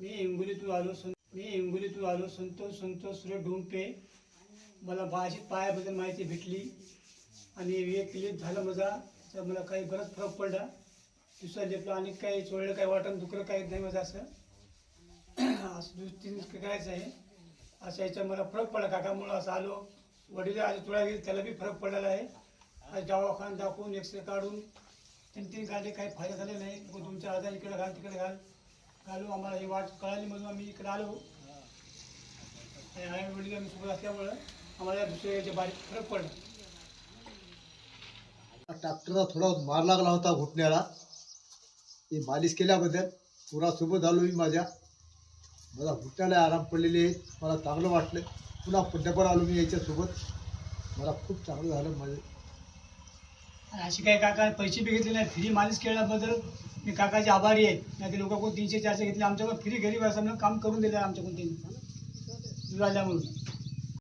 मी हिंगोलीतून आलो सं मी हिंगोलीतून आलो संतोष संतोष सुरे ढोंपे मला भाजी पायाबद्दल माहिती भेटली. आणि एक क्लिप झालं माझा. तर मला काही बरंच फरक पडला. दुसरा लेपला आणि काही चोळलं काही वाटण दुखरं काही नाही माझं असं. असं दुसरी करायचं आहे. असं याचा मला फरक पडला. काकामुळं असं आलो. वडील आले चोळा गेले त्याला बी फरक पडलेला आहे. आज दवाखाना दाखवून एक्सरे काढून तीन तीन काढले काही फायदा झाले नाही. मग तुमच्या आजार इकडे घाल तिकडे घाल. घालू आम्हाला ही वाट कळाली म्हणून आम्ही इकडे आलो. आणि आई वडील आम्ही सोबत असल्यामुळं आम्हाला दुसऱ्या याच्या बारीक फरक पडला. ट्रॅक्टरचा थोडा मार लागला होता घुटण्याला. ते मालिश केल्याबद्दल पुरा सोबत आलो मी माझ्या. मला घुटण्याला आराम पडलेले मला चांगलं वाटलं. पुन्हा पुण्यावर आलो मी याच्यासोबत. मला खूप चांगलं झालं माझं. अशी काही काका पैसे बी घेतले नाही. फ्री मालिश केल्याबद्दल मी काकाचे आभारी आहे. नाही लोक कोण तीनशे चारशे घेतले आमच्याकडे फ्री गरीब असं म्हणून काम करून दिलं आमच्याकडून त्यांनी. म्हणून